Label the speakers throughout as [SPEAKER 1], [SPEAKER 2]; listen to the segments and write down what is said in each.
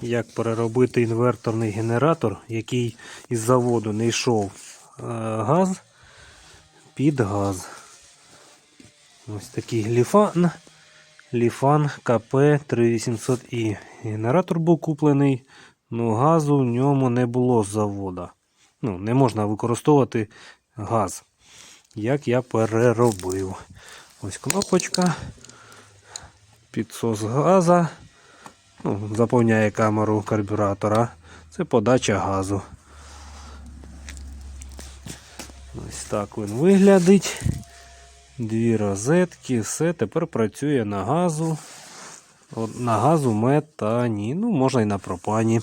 [SPEAKER 1] як переробити інверторний генератор, який із заводу не йшов е, газ під газ. Ось такий гліфан. Ліфан КП 3800i. Генератор був куплений, але газу в ньому не було з завода. Ну, не можна використовувати газ. Як я переробив. Ось кнопочка. Підсос газа. Ну, заповняє камеру карбюратора. Це подача газу. Ось так він виглядить. Дві розетки, все тепер працює на газу. На газу метані. Ну, можна і на пропані.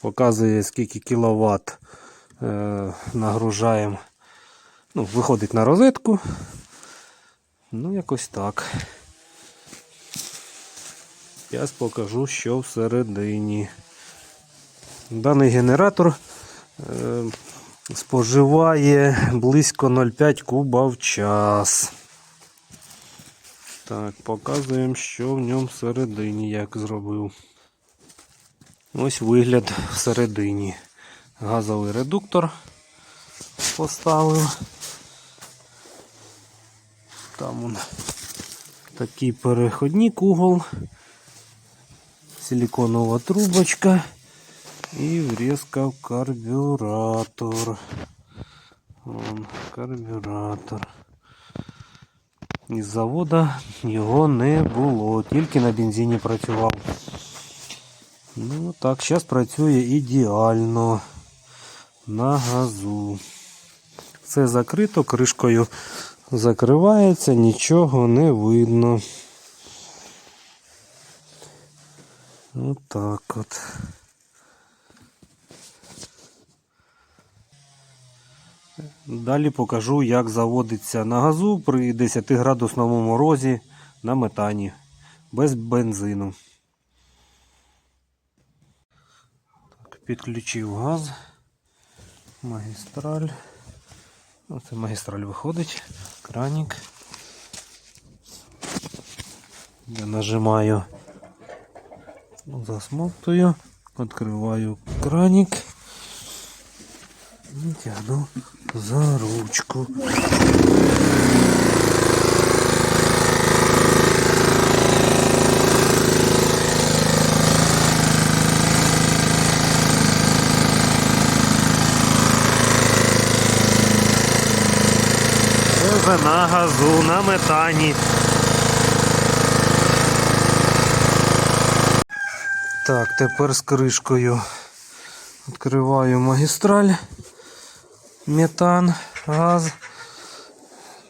[SPEAKER 1] Показує, скільки кіловат е, нагружаємо. Ну, виходить на розетку. Ну, якось так. Зараз покажу, що всередині. Даний генератор е, споживає близько 0,5 куба в час. Так, показуємо, що в ньому всередині як зробив. Ось вигляд всередині. Газовий редуктор поставив. Там он такий переходник угол, силиконова трубочка і врізка в карбюратор. Вон карбюратор. Із завода його не було, тільки на бензині працював. Ну так, зараз працює ідеально на газу. Все закрито, кришкою закривається, нічого не видно. Отак от. Далі покажу, як заводиться на газу при 10 градусному морозі на метані без бензину. Так, підключив газ, магістраль. Оце магістраль виходить, кранік. Я нажимаю, засмоктую, відкриваю кранік і тягну за ручку. На газу, на метані. Так, тепер з кришкою відкриваю магістраль, метан, газ,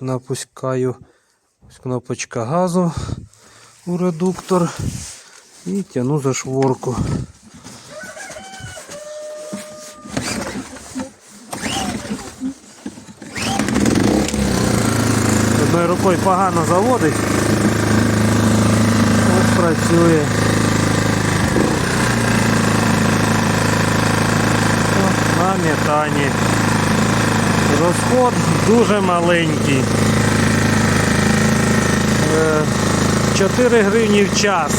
[SPEAKER 1] напускаю ось кнопочка газу у редуктор і тяну за шворку. Одною рукою погано заводить. Ось працює. О, На метані. Розход дуже маленький. Е, 4 гривні в час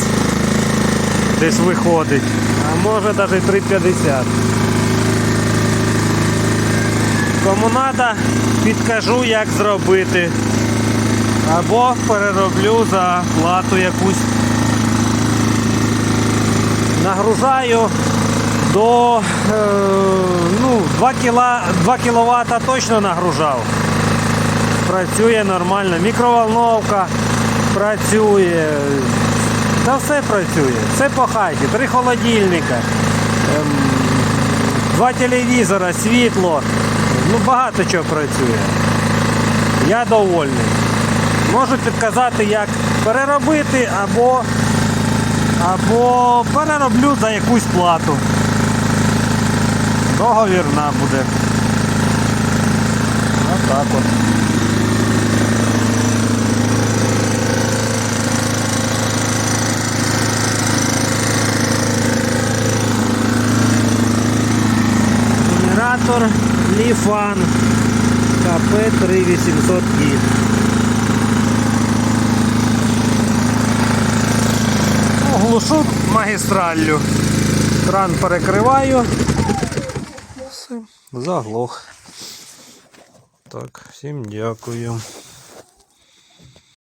[SPEAKER 1] десь виходить, а може навіть 3,50. Кому треба, підкажу, як зробити. Або перероблю за плату якусь. Нагружаю до е, ну, 2, кіла, 2 кВт точно нагружав. Працює нормально. Мікроволновка працює. Та все працює. Все по хаті. Три холодильника, ем, два телевізора, світло. Ну багато чого працює. Я довольний. Можу підказати, як переробити або, або перероблю за якусь плату. Договірна буде. Отак от. Генератор Ліфан КП 3800І. Глушу магістраллю. Кран перекриваю. Заглох. Так, всім дякую.